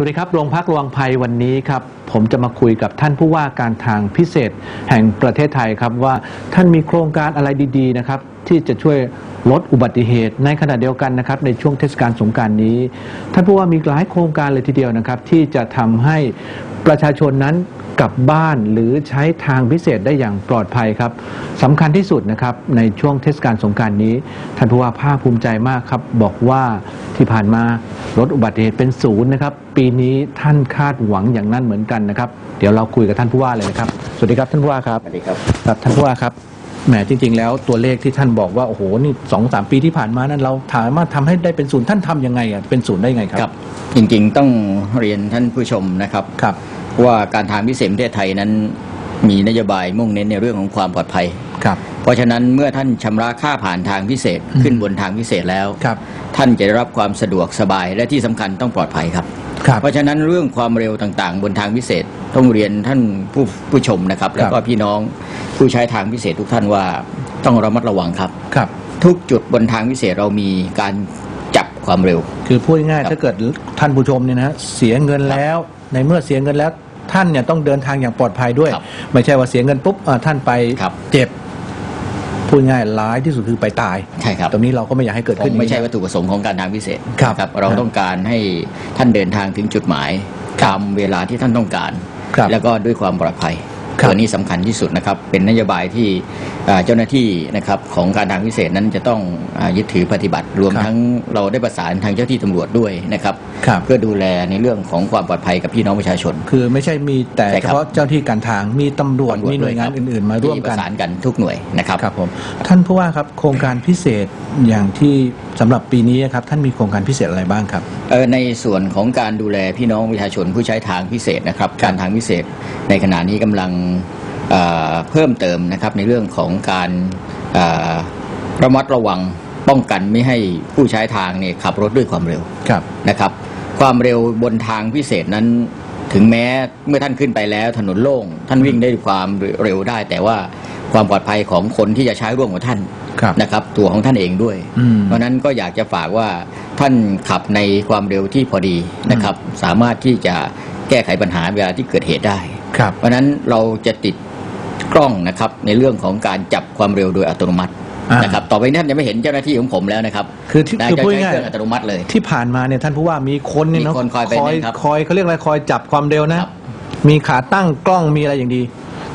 สวัสดีครับโรงพักระวังภัยวันนี้ครับ ผมจะมาคุยกับท่านผู้ว่าการทางพิเศษแห่งประเทศไทยครับว่าท่านมีโครงการอะไรดีๆนะครับ ที่จะช่วยลดอุบัติเหตุ ในขณะเดียวกันนะครับในช่วงเทศกาลสงการนี้ ท่านผู้ว่ามีหลายโครงการเลยทีเดียวนะครับ ที่จะทำให้ประชาชนนั้นกลับบ้านหรือใช้ทางพิเศษได้อย่างปลอดภัยครับสำคัญที่สุดนะครับในช่วงเทศกาลสงการนี้ ท่านผู้ว่าภาคภูมิใจมากครับ บอกว่าที่ผ่านมา ลดอุบัติเหตุเป็นศูนย์นะครับ ปีนี้ท่านคาดหวังอย่างนั้นเหมือนกันนะครับ เดี๋ยวเราคุยกับท่านผู้ว่าเลยนะครับ สวัสดีครับท่านผู้ว่าครับ สวัสดีครับ ครับท่านผู้ว่าครับ แหมจริง ๆ แล้วตัวเลขที่ท่านบอกว่าโอ้โห นี่สองสามปีที่ผ่านมานั้นเราถามว่าทำให้ได้เป็นศูนย์ท่านทำยังไงอะ เป็นศูนย์ได้ยังไงครับ จริงๆต้องเรียนท่านผู้ชมนะครับ ครับ ว่าการทางพิเศษประเทศไทยนั้น มีนโยบายมุ่งเน้นในเรื่องของความปลอดภัย ครับเพราะฉะนั้นเมื่อท่านชำระค่าผ่านทางพิเศษอืมขึ้นบนทางพิเศษแล้ว ครับ ท่านจะได้รับความสะดวกสบายและที่สำคัญต้องปลอดภัยครับ ครับ เพราะฉะนั้นเรื่องความเร็วต่างๆ บนทางพิเศษต้องเรียนท่านผู้ผู้ชมนะครับ แล้วก็พี่น้องผู้ใช้ทางพิเศษทุกท่านว่าต้องระมัดระวังครับ ครับ ทุกจุดบนทางพิเศษเรามีการจับความเร็ว คือพูดง่ายครับๆถ้าเกิดท่านผู้ชมเนี่ยนะเสียเงินแล้ว ในเมื่อเสียเงินแล้วท่านเนี่ยต้องเดินทางอย่างปลอดภัยด้วย ครับไม่ใช่ว่าเสียเงินปุ๊บอ่าท่านไปครับเจ็บ พูดง่ายร้ายที่สุดคือไปตาย ใช่ครับ ตรงนี้เราก็ไม่อยากให้เกิดคขึ้นงไม่ใช่อย่างนี้วัตถุประสงค์ของการทางพิเศษครับนะเราต้องการให้ท่านเดินทางถึงจุดหมายตามเวลาที่ท่านต้องการครับแล้วก็ด้วยความปลอดภัยครับ ตัวนี้สำคัญที่สุดนะครับ เป็นนโยบายที่อ่าเจ้าหน้าที่นะครับของการทางพิเศษนั้นจะต้องอายึดถือปฏิบัติ รวมครับทั้งเราได้ประสานทางเจ้าที่ตำรวจด้วยนะครับครับ เพื่อดูแลในเรื่องของความปลอดภัยกับพี่น้องประชาชน คือไม่ใช่มีแต่ใช่เฉครับพาะเจ้าที่การทางมีตำรวจตำรวจมีหน่วยงานด้วยครับอื่นๆ มาร่วมที่ปกันระสานกันทุกหน่วยนะครับครับผมท่านผู้ว่าครับโครงการพิเศษอย่างที่สำหรับปีนี้ครับท่านมีโครงการพิเศษอะไรบ้างครับเอ่อในส่วนของการดูแลพี่น้องประชาชนผู้ใช้ทางพิเศษนะครับการทางพิเศษในขณะนี้กำลังเอ่อเพิ่มเติมนะครับในเรื่องของการเอ่อระมัดระวังป้องกันไม่ให้ผู้ใช้ทางเนี่ยขับรถด้วยความเร็วครับนะครับ ความเร็วบนทางพิเศษนั้น ถึงแม้เมื่อท่านขึ้นไปแล้วถนนโล่ง ท่านวิ่งได้ด้วยความเร็วได้ แต่ว่าความปลอดภัยของคนที่จะใช้ร่วมกับท่านครับนะครับ ตัวของท่านเองด้วยอืมเพราะฉะนั้นก็อยากจะฝากว่าท่านขับในความเร็วที่พอดีนะครับ สามารถที่จะแก้ไขปัญหาเวลาที่เกิดเหตุได้ ครับเพราะฉะนั้นเราจะติดกล้องนะครับในเรื่องของการจับความเร็วโดยอัตโนมัติอ่านนะครับต่อไปนี้ท่านจะไม่เห็นเจ้าหน้าที่ของผมแล้วนะครับ คือที่นะคือจะพูดใช้ง่ายเครื่องอัตโนมัติเลย ที่ผ่านมาเนี่ยท่านผู้ว่ามีคนเนี่ยมีเนาะคนคอยไปคอยนะครับคอยเขาเรียกอะไรคอยจับความเร็วนะครับมีขาตั้งกล้องมีอะไรอย่างดี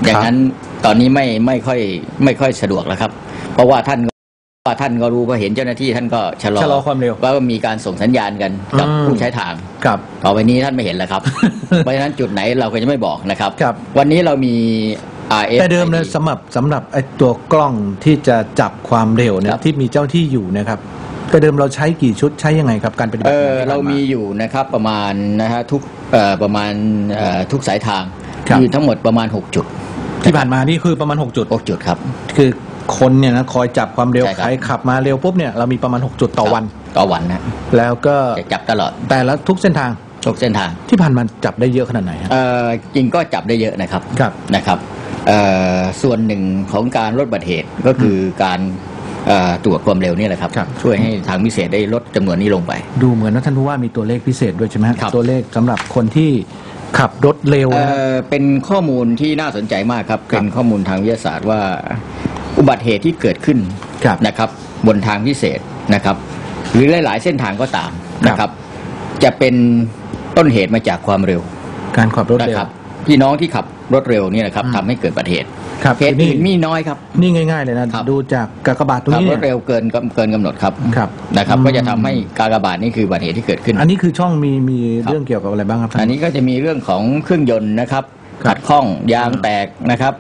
อย่างนั้นตอนนี้ไม่ไม่ค่อยไม่ค่อยสะดวกแล้วครับ เพราะว่าท่านก็ ว่าท่านก็รู้ว่าเห็นเจ้าหน้าที่ท่านก็ชะลอชะลอความเร็วว่ามีการส่งสัญญาณกันกับอืม ผู้ใช้ทางครับ ต่อไปนี้ท่านไม่เห็นแล้วครับ เพราะฉะนั้นจุดไหนเราก็จะไม่บอกนะครับ ครับ วันนี้เรามี RF แต่เดิมเนี่ยสำหรับสำหรับไอ้ตัวกล้องที่จะจับความเร็วเนี่คยรับที่มีเจ้าที่อยู่นะครับ แต่เดิมเราใช้กี่ชุดใช้ยังไงครับการปฏิบัเอติงานอที่ผ่น เรามีอยู่นะครับประมาณนะฮะทุกเอ่อประมาณเอ่อทุกสายทางครับ มีทั้งหมดประมาณ 6 จุดที่ผ่านมานี่คือประมาณ 6 จุด 6 จุดครับ คือ คนเนี่ยนะคอยจับความเร็วใช่ครับ ใครขับมาเร็วปุ๊บเนี่ยเรามีประมาณ 6 จุดต่อวัน ต่อวันนะแล้วก็จะจับตลอดแต่ละทุกเส้นทางทุกเส้นทางที่ผ่านมาจับได้เยอะขนาดไหนฮะเอ่อจริงก็จับได้เยอะนะครับ ครับ นะครับเอ่อส่วนหนึ่งของการลดอุบัติเหตุก็คือการเอ่อตรวจความเร็วนี่แหละครับ ครับ ช่วยให้ทางพิเศษได้ลดจำนวนนี้ลงไป ดูเหมือนว่าท่านผู้ว่ามีตัวเลขพิเศษด้วยใช่ไหมฮะครับ ตัวเลขสำหรับคนที่ขับรถเร็วเอ่นะฮะอเป็นข้อมูลที่น่าสนใจมากครับ ครับ เป็นข้อมูลทางวิทยาศาสตร์ว่า อุบัติเหตุที่เกิดขึ้นครับนะครับ บนทางพิเศษนะครับ หรือหลาย ๆ เส้นทางก็ตามครับนะครับ จะเป็นต้นเหตุมาจากความเร็ว การขับรถนะเร็วครับพี่น้องที่ขับรถเร็วเนี่ยนะครับอืมทำให้เกิดอุบัติเหตุครับเหตุนี่อื่นมีน้อยครับ นี่ง่าย ๆ เลยนะครับดูจากกากบาทตรงขับนี้รเนี่ถยเร็วเกินเกินกำหนดครับครับนะครับอืมก็จะทำให้การระบาดนี่คืออุบัติเหตุที่เกิดขึ้น อันนี้คือช่องมีมีครับเรื่องเกี่ยวกับอะไรบ้างครับท่าอันนนี้ก็จะมีเรื่องของเครื่องยนต์นะครับครับขัดข้องยางอืมแตกนะครับ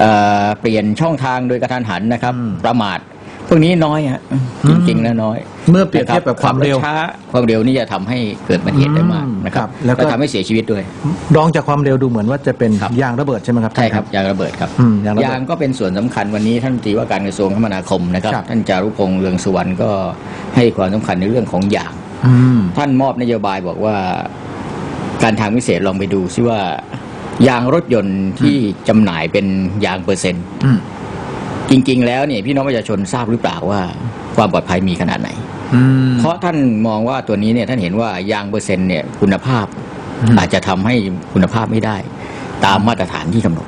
เอ่อเปลี่ยนช่องทางโดยกระทันหันนะครับอืมประมาทพวกนี้น้อยฮะอืจมริงๆแล้วน้อย เมื่อเปรียบเทียบกับความเร็วขัถช้าความเร็วนี่จะทำให้เกิดอุบัติเหตุได้มากอืมนะครับครับ แล้วก็และทำให้เสียชีวิตด้วยรองจากความเร็วดูเหมือนว่าจะเป็นครับยางระเบิดใช่ไหมครับใช่ท่านครับยางระเบิดครับอืมยางระเบิดยางก็เป็นส่วนสำคัญวันนี้ท่านรัฐมนตรีว่าการกระทรวงคมนาคมนะครับครับ ท่านจารุพงษ์เรืองสุวรรณก็ให้ความสำคัญในเรื่องของยางอืมท่านมอบนโยบายบอกว่า การทางพิเศษลองไปดูซิว่า ยางรถยนต์ที่จำหน่ายเป็นยางเปอร์เซ็นต์อืมจริง ๆ แล้วเนี่ยพี่น้องประชาชนทราบหรือเปล่าว่า ความปลอดภัยมีขนาดไหน อืม เพราะท่านมองว่าตัวนี้เนี่ยท่านเห็นว่ายางเปอร์เซ็นต์เนี่ยคุณภาพ อืม อาจจะทำให้คุณภาพไม่ได้ ตามมาตรฐานที่กำหนด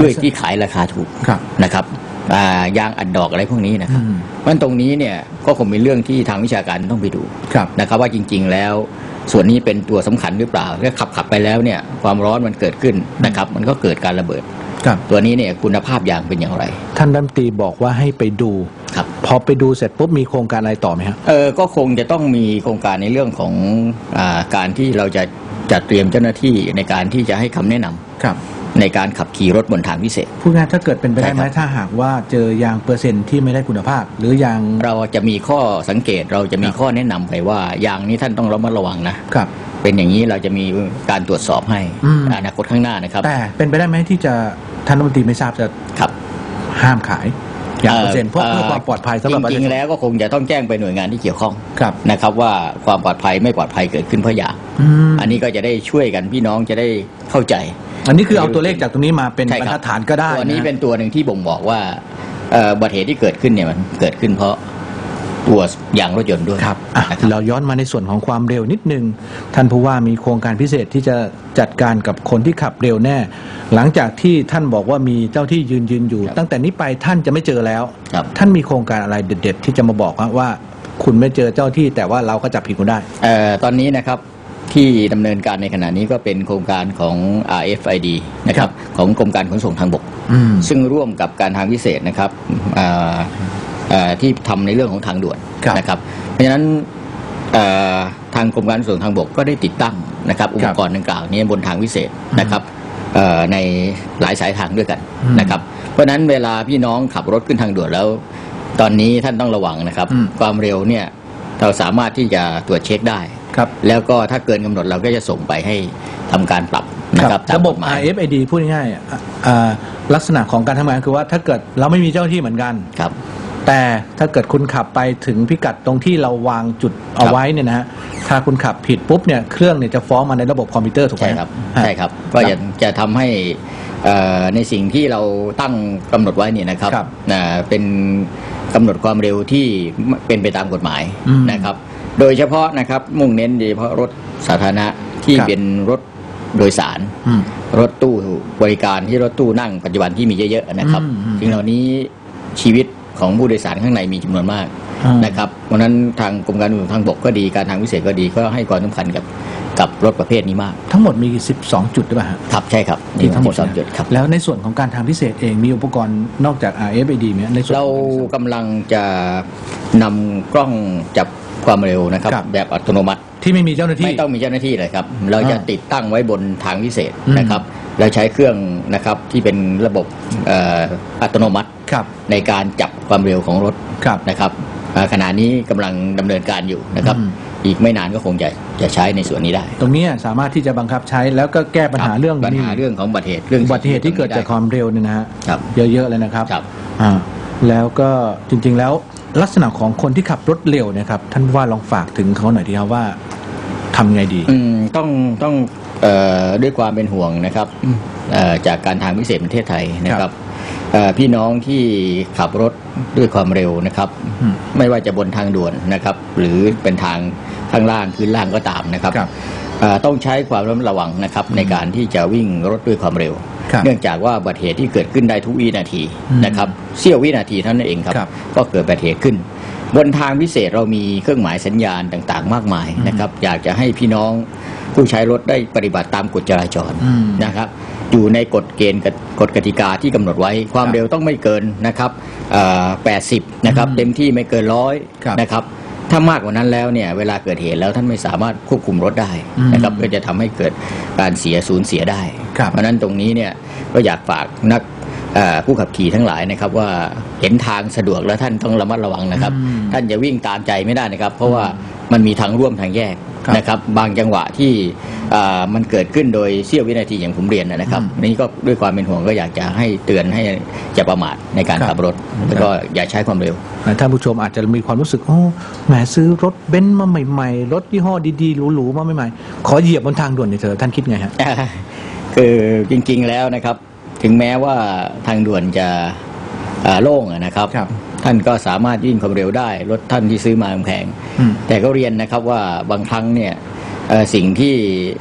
ด้วยที่ขายราคาถูกครับ นะครับอ่า ยางอัดดอกอะไรพวกนี้นะครับอืมเพราะฉะนั้นตรงนี้เนี่ยก็คงเป็นเรื่องที่ทางวิชาการต้องไปดูครับนะครับ ว่าจริง ๆ แล้วส่วนนี้เป็นตัวสำคัญหรือเปล่าถ้าขับขับไปแล้วเนี่ยความร้อนมันเกิดขึ้นนะครับ มันก็เกิดการระเบิดครับตัวนี้เนี่ยคุณภาพยางเป็นอย่างไร ท่านรัฐมนตรีบอกว่าให้ไปดูครับพอไปดูเสร็จปุ๊บมีโครงการอะไรต่อไหมครับเออก็คงจะต้องมีโครงการในเรื่องของอาการที่เราจะจัดเตรียมเจ้าหน้าที่ในการที่จะให้คำแนะนำครับ ในการขับขี่รถบนทางพิเศษ พูดง่ายๆถ้าเกิดเป็นไปได้ไหมใช่ครับถ้าหากว่าเจอยางเปอร์เซ็นต์ที่ไม่ได้คุณภาพ หรือยางเราจะมีข้อสังเกตเราจะมีข้อแนะนำไปว่ายางนี้ท่านต้องระมัดระวังนะครับเป็นอย่างนี้เราจะมีการตรวจสอบให้อืมอนาคตข้างหน้านะครับ แต่เป็นไปได้ไหมที่จะท่านรัฐมนตรีไม่ทราบจะครับห้ามขายยางเปอร์เซ็นต์เพื่อเพื่อความปลอดภัยสำหรับประจชาริชงนๆแล้วก็คงจะต้องแจ้งไปหน่วยงานที่เกี่ยวข้องครับนะครับว่าความปลอดภัยไม่ปลอดภัยเกิดขึ้นเพราะยางอืมอันนี้ก็จะได้ช่วยกันพี่น้องจะได้เข้าใจ อันนี้คือเอาตัวเลขจากตรงนี้มาเป็นใช่บรครรัทัดฐานก็ได้ตัวนี้ะ เป็นตัวหนึ่งที่บ่งบอกว่าเอ่ออุบัติเหตุที่เกิดขึ้นเนี่ยมันเกิดขึ้นเพราะตัวยางรถยนต์ด้วยครับอะนะครับ เราย้อนมาในส่วนของความเร็วนิดนึง ท่านผู้ว่ามีโครงการพิเศษที่จะจัดการกับคนที่ขับเร็วแน่ หลังจากที่ท่านบอกว่ามีเจ้าที่ยืนยืนอยู่ตั้งแต่นี้ไปท่านจะไม่เจอแล้ว ครับ ท่านมีโครงการอะไรเด็ด ๆ ที่จะมาบอกว่าว่า คุณไม่เจอเจ้าที่แต่ว่าเราก็จับผิดคุณได้ เอ่อตอนนี้นะครับ ที่ดำเนินการในขณะนี้ก็เป็นโครงการของ RFID นะครับของกรมการขนส่งทางบกอืมซึ่งร่วมกับการทางพิเศษนะครับอ่าเอ่อที่ทำในเรื่องของทางด่วนครับนะครับ เพราะฉะนั้นเอ่อทางกรมการขนส่งทางบกก็ได้ติดตั้งนะครับ อุปกรณ์ดังกล่าวนี้บนทางพิเศษนะครับเอ่อในหลายสายทางด้วยกันอืมนะครับ เพราะฉะนั้นเวลาพี่น้องขับรถขึ้นทางด่วนแล้ว ตอนนี้ท่านต้องระวังนะครับอืมความเร็วเนี่ยเราสามารถที่จะตรวจเช็คได้ ครับ แล้วก็ถ้าเกินกำหนดเราก็จะส่งไปให้ทำการปรับนะครับตามระบบกฎหมาย RFID พูดง่ายๆอะอ่าลักษณะของการทำงานคือว่าถ้าเกิดเราไม่มีเจ้าหน้าที่เหมือนกันครับแต่ถ้าเกิดคุณขับไปถึงพิกัดตรงที่เราวางจุดเอาไว้เนี่ยนะฮะถ้าคุณขับผิดปุ๊บเนี่ยเครื่องเนี่ยจะฟ้องมาในระบบคอมพิวเตอร์ถูกไหมใช่ครับฮะใช่ครับก็จะจะทำให้เอ่อในสิ่งที่เราตั้งกำหนดไว้เนี่ยนะครับครับนะเป็นกำหนดความเร็วที่เป็นไปตามกฎหมายอืมนะครับ โดยเฉพาะนะครับ มุ่งเน้นโดยเฉพาะรถสาธารณะที่ครับ เป็นรถโดยสาร อืม รถตู้บริการที่รถตู้นั่งปัจจุบันที่มีเยอะๆนะครับอืมอืมสิ่งเหล่านี้ชีวิตของผู้โดยสารข้างในมีจำนวนมากอืม นะครับเพราะฉะนั้นทางกรมการขนส่งทางบกก็ดีการทางพิเศษก็ดีก็ให้ความสำคัญกับกับรถประเภทนี้มาก ทั้งหมดมี 12 จุดหรือเปล่าฮะครับใช่ครับที่ทั้งหมดสองนะจุดครับ แล้วในส่วนของการทางพิเศษเองมีอุปกรณ์นอกจาก RFID ไหมในส่วนเราของกำลังจะนำกล้องจับ ความเร็วนะครับ ครับ แบบอัตโนมัติ ที่ไม่มีเจ้าหน้าที่ ไม่ต้องมีเจ้าหน้าที่เลยครับ เราจะอ่าติดตั้งไว้บนทางพิเศษอืม นะครับแล้วใช้เครื่องนะครับที่เป็นระบบเอ่ออัตโนมัติ ครับ ในการจับความเร็วของรถครับ นะครับอ่าขณะนี้กำลังดำเนินการอยู่นะครับ อืม อีกไม่นานก็คงจะจะใช้ในส่วนนี้ได้ตรงเนี้ยสามารถที่จะบังคับใช้แล้วก็แก้ปัญหาคบเรื่องปัญหานี้เรื่องของอุบัติเหตุเรื่องอุบัติเหตุที่เกิดจากความเร็วเนี่ยนะฮะ ครับ เยอะๆเลยนะครับครับ อ่าแล้วก็จริงๆแล้ว ลักษณะของคนที่ขับรถเร็วเนะครับท่านผู้ว่าลองฝากถึงเขาหน่อยดีครับว่าทำไงดี อืมต้องต้องเอ่อด้วยความเป็นห่วงนะครับเอ่อจากการทางพิเศษประเทศไทยนะคครัรับบเอ่อพี่น้องที่ขับรถด้วยความเร็วนะครับ อืมไม่ว่าจะบนทางด่วนนะครับ หรือเป็นทางข้างล่างพื้นล่างก็ตามนะครับครับ เอ่อต้องใช้ความระมัดระวังนะครับในการที่จะวิ่งรถด้วยความเร็วครับ เนื่องจากว่าอุบัติเหตุที่เกิดขึ้นได้ทุกวินาทีอืมนะครับเสี้ยววินาทีเท่านั้นเองครับครับ ก็เกิดอุบัติเหตุขึ้น บนทางพิเศษเรามีเครื่องหมายสัญญาณต่างๆ มากมายนะครับ อยากจะให้พี่น้องผู้ใช้รถได้ปฏิบัติตามกฎจราจรอืมนะครับอยู่ในกฎเกณฑ์กับกฎกติกาที่กำหนดไว้ ความครับเร็วต้องไม่เกินนะครับเอ่อ80 นะครับอืมเต็มที่ไม่เกินร้อยครับนะครับ ถ้ามากกว่านั้นแล้วเนี่ยเวลาเกิดเหตุแล้วท่านไม่สามารถควบคุมรถได้อืมนะครับก็จะทำให้เกิดการเสียสูญเสียได้ครับเพราะฉะนั้นตรงนี้เนี่ยก็อยากฝากนักเอ่อผู้ขับขี่ทั้งหลายนะครับว่าเห็นทางสะดวกแล้วท่านต้องระมัดระวังนะครับอืมท่านจะวิ่งตามใจไม่ได้นะครับ เพราะว่ามันมีทางร่วมทางแยกครับ นะครับบางจังหวะที่อ่ามันเกิดขึ้นโดยเสี้ยววินาทีอย่างผมเรียนนะครับอืมนี่ก็ด้วยความเป็นห่วงก็อยากจะให้เตือนให้จะประมาทในการครับขับรถแล้วก็อย่าใช้ความเร็วท่านผู้ชมอาจจะมีความรู้สึกโอ้แหมซื้อรถเบนซ์มาใหม่ๆ รถยี่ห้อดีๆหรูๆมาใหม่ๆ ขอเหยียบบนทางด่วนหน่อยเถอะท่านคิดไงฮะคือจริงๆแล้วนะครับ ถึงแม้ว่าทางด่วนจะอ่า โล่งอะนะครับครับ ท่านก็สามารถวิ่งความเร็วได้ รถท่านที่ซื้อมาแพงอืมแต่ก็เรียนนะครับว่าบางครั้งเนี่ยเอ่อสิ่งที่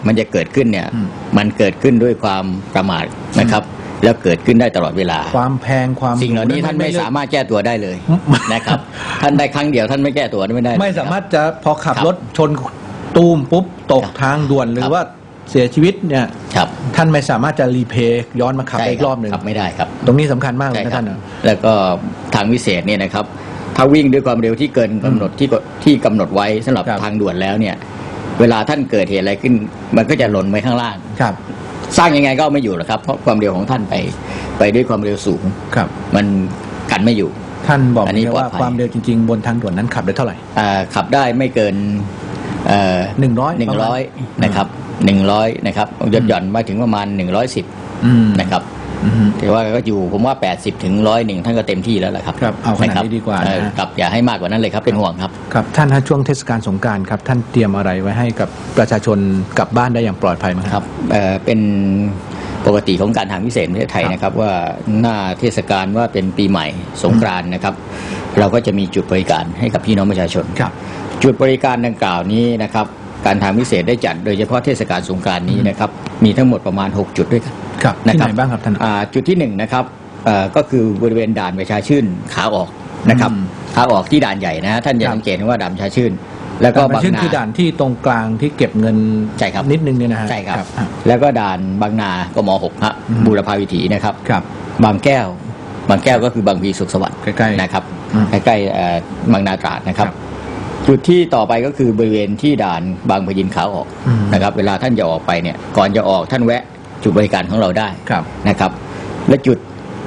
มันจะเกิดขึ้นเนี่ยอืมมันเกิดขึ้นด้วยความประมาทนะครับ แล้วเกิดขึ้นได้ตลอดเวลา ความแพงความสิ่งเหล่านี้ท่านไม่สามารถแก้ตัวได้เลยอืมนะครับ ท่านได้ครั้งเดียวท่านไม่แก้ตัวไม่ได้ ไม่สามารถจะพอขับครับรถชนตูมปุ๊บตกครับทางด่วนหรืคอรับว่า เสียชีวิตเนี่ยครับท่านไม่สามารถจะรีเพย์ย้อนมาขับใช่ได้อีกรอบหนึ่งครับไม่ได้ครับ ตรงนี้สำคัญมากเลยใช่นะครัท่าบนนะแล้วก็ทางวิเศษเนี่ยนะครับ ถ้าวิ่งด้วยความเร็วที่เกินกำหนดที่กที่กำหนดไว้สำหรับครับทางด่วนแล้วเนี่ย เวลาท่านเกิดเหตุอะไรขึ้น มันก็จะหล่นไปข้างล่างครับ สร้างยังไงก็เอาไม่อยู่หรอกครับ เพราะความเร็วของท่านไปไปด้วยความเร็วสูงครับ มันกันไม่อยู่ท่านบอกอันนี้ไหมว่าปลอดภัยความเร็วจริงๆ บนทางด่วนนั้นขับได้เท่าไหร่อ่าขับได้ไม่เกินเอ่อหนึ่งร้อยหนึ่งร้อยนะครับ หนึ่งร้อยนะครับยดหย่อนมาถึงประมาณหนึ่งร้อยสิบอืมนะครับอืมแต่ว่าก็อยู่ผมว่า 80ถึงร้อยหนึ่งท่านก็เต็มที่แล้วแหละครับครับเอาขนาดนี้ะครับดีกว่านะเออครับอย่าให้มากกว่านั้นเลยครับเป็นห่วงครับครับท่านฮะช่วงเทศกาลสงกรารครับ ท่านเตรียมอะไรไว้ให้กับประชาชนกลับบ้านได้อย่างปลอดภัยไหมครับเอ่อเป็นปกติของการทางพิเศษประเทศไทยครับนะครับว่าหน้าเทศกาลว่าเป็นปีใหม่สงกรานต์นะครับ เราก็จะมีจุดบริการให้กับพี่น้องประชาชนครับ จุดบริการดังกล่าวนี้นะครับ การทางพิเศษได้จัดโดยเฉพาะเทศกาลสงกรานต์นี้นะครับมีทั้งหมดประมาณ 6 จุดด้วยกันครับนะที่ครัไหนบ้างครับท่านอ่าจุดที่หนึ่งนะครับเอ่อก็คือบริเวณด่านประชาชื่นขาออกนะครับอืมขาออกที่ด่านใหญ่นะฮะท่านจะครับสังเกตว่าด่านประชาชื่น แล้วก็ด่านบางชื่นนาคือด่านที่ตรงกลางที่เก็บเงินใช่ครับนิดนึงเนี่ยนะฮะใช่ครับอะแล้วก็ด่านบางนากมหกฮะอืมบูรพาวิถีนะครับครับ บางแก้ว บางแก้วก็คือบางพลีสุขสวัสดิ์ใกล้ๆนะครับอืมใกล้ๆเอ่อบางนาตราดนะครับครับ จุดที่ต่อไปก็คือบริเวณที่ด่านบางพยินขาออกอืมนะครับ เวลาท่านจะออกไปเนี่ย ก่อนจะออกท่านแวะจุดบริการของเราได้ครับนะครับ และจุด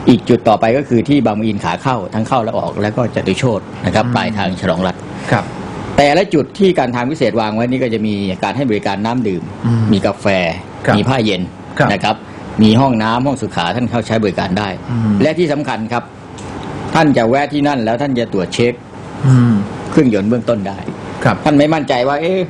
อีกจุดต่อไปก็คือที่บางพยินขาเข้าทั้งเข้าและออกแล้วก็จตุโชตนะครับอืมปลายทางฉลองรัฐครับแต่ละจุดที่การทางพิเศษวางไว้นี่ก็จะมีการให้บริการน้ำดื่มอืมมีกาแฟครับมีผ้าเย็นครับนะครับ มีห้องน้ำห้องสุขาท่านเข้าใช้บริการได้อืมและที่สำคัญครับ ท่านจะแวะที่นั่นแล้วท่านจะตรวจเช็คอืม เครื่องยนต์เบื้องต้นได้ ครับ ท่านไม่มั่นใจว่า เอ๊ะ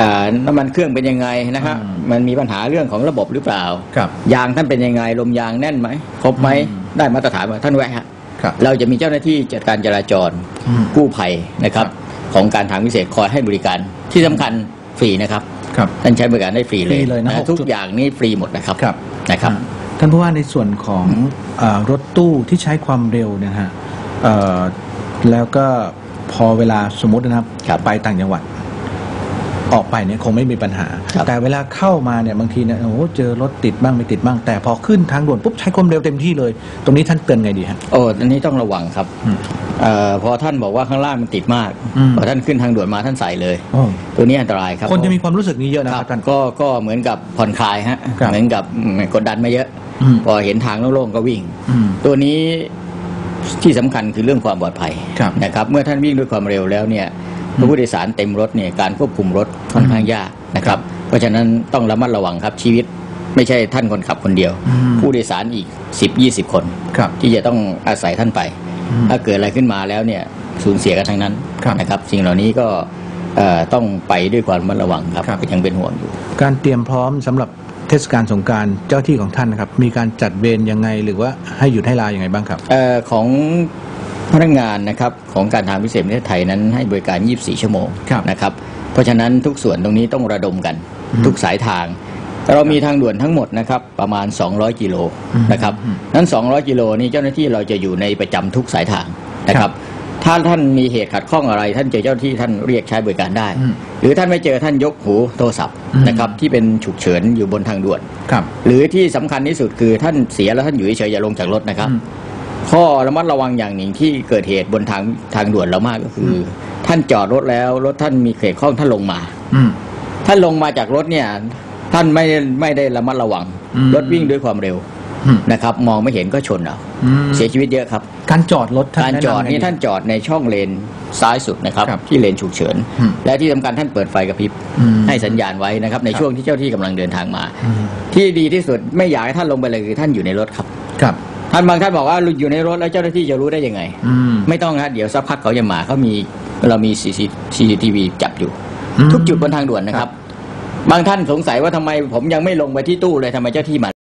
อ่าน้ำมันเครื่องเป็นยังไงนะฮะอืมมันมีปัญหาเรื่องของระบบหรือเปล่า ครับยางท่านเป็นยังไงลมยางแน่นไหมครบไหมอืม ได้มาตรฐานไหมท่านแวะฮะ ครับ เราจะมีเจ้าหน้าที่จัดการจราจรอืม กู้ภัยนะครับครับของการทางพิเศษคอยให้บริการที่สำคัญฟรีนะครับ ครับ ท่านใช้บริการได้ฟรีเลฟรียเลยนะนะหกทุกจุด อย่างนี่ฟรีหมดนะครับครับนะครับ อ่าท่านผู้ว่าในส่วนของเออรถตู้ที่ใช้ความเร็วเนี่ยนะฮะเอ่อแล้วก็ พอเวลาสมมตินะครับครับไปต่างจังหวัด ออกไปเนี่ยคงไม่มีปัญหา ครับ แต่เวลาเข้ามาเนี่ยบางทีเนี่ยโอ้โหเจอรถติดบ้างไม่ติดบ้าง แต่พอขึ้นทางด่วนปุ๊บใช้ความเร็วเต็มที่เลย ตรงนี้ท่านเตือนไงดีฮะ โอ้อันนี้ต้องระวังครับอืมเอ่อพอท่านบอกว่าข้างล่างมันติดมากอืม พอท่านขึ้นทางด่วนมาท่านใส่เลยโอ้ตัวนี้อันตรายครับคนจะมีความรู้สึกนี้เยอะนะคครัรับบท่าน ก็ก็เหมือนกับผ่อนคลายฮะครับเหมือนกับอืมกดดันมาเยอะ อืม พอเห็นทางโล่งๆก็วิ่ง อืม ตัวนี้ ที่สำคัญคือเรื่องความปลอดภัยครับนะครับเมื่อท่านวิ่งด้วยความเร็วแล้วเนี่ยผู้โดยสารเต็มรถเนี่ยการควบคุมรถค่อนข้างยากนะครับ เพราะฉะนั้นต้องระมัดระวังครับชีวิตไม่ใช่ท่านคนขับคนเดียวอืมผู้โดยสารอีก 10-20 คนครับที่จะต้องอาศัยท่านไปอืมถ้าเกิดอะไรขึ้นมาแล้วเนี่ยสูญเสียกันทั้งนั้นครับนะครับ สิ่งเหล่านี้ก็เอ่อต้องไปด้วยความระมัดระวังครับครับก็ยังเป็นห่วงอยู่ การเตรียมพร้อมสำหรับ เทศกาลสงกรารเจ้าที่ของท่านนะครับ มีการจัดเวรยังไง หรือว่าให้หยุดให้ลาอย่างไงบ้างครับ เอ่อของพนักงานนะครับของการทางพิเศษประเทศไทยนั้นให้บริการ 24 ชั่วโมงครับ นะครับ เพราะฉะนั้นทุกส่วนตรงนี้ต้องระดมกันอืมทุกสายทาง เรามีทางด่วนทั้งหมดนะครับประมาณ 200 กิโลอืมนะครับอืมนั้น 200 กิโลนี้เจ้าหน้าที่เราจะอยู่ในประจำทุกสายทางนะคครัรับบ ถ้าท่านมีเหตุขัดข้องอะไร ท่านเจอเจ้าหน้าที่ท่านเรียกใช้บริการได้อืมหรือท่านไม่เจอท่านยกหูโทรศัพท์อืมนะครับที่เป็นฉุกเฉินอยู่บนทางด่วนครับ หรือที่สำคัญที่สุดคือท่านเสียแล้วท่านอยู่เฉยๆอย่าลงจากรถนะครับอืมข้อระมัดระวังอย่างหนึ่งที่เกิดเหตุบนทางทางด่วนเรามากก็คืออท่านจอดรถแล้วรถท่านมีเขตข้องท่านลงมาอืมท่านลงมาจากรถเนี่ย ท่านไม่ไม่ได้ระมัดระวังอืมรถวิ่งด้วยความเร็วอืม นะครับ มองไม่เห็นก็ชนเอาอืมเสียชีวิตเยอะครับ การจอดรถท่านการแะจอดำไงนี่ท่านจอดในช่องเลนซ้ายสุดนะครับครับที่เลนฉุกเฉินอืมและที่สำคัญท่านเปิดไฟกระพริบอืมให้สัญญาณไว้นะครับ ในครับช่วงที่เจ้าที่กำลังเดินทางมาอืมที่ดีที่สุดไม่อยากให้ท่านลงไปเลยคือท่านอยู่ในรถครับครับท่านบางท่านบอกว่าอยู่ในรถแล้วเจ้าหน้าที่จะรู้ได้ยังไงอืมไม่ต้องครับเดี๋ยวสักพักเขาจะมาเขามีเรามี CCTV จับอยู่อืมทุกจุดบนทางด่วนนะคครัรับบบางท่านสงสัยว่าทำไมผมยังไม่ลงไปที่ตู้เลยทำไมเจ้าที่มา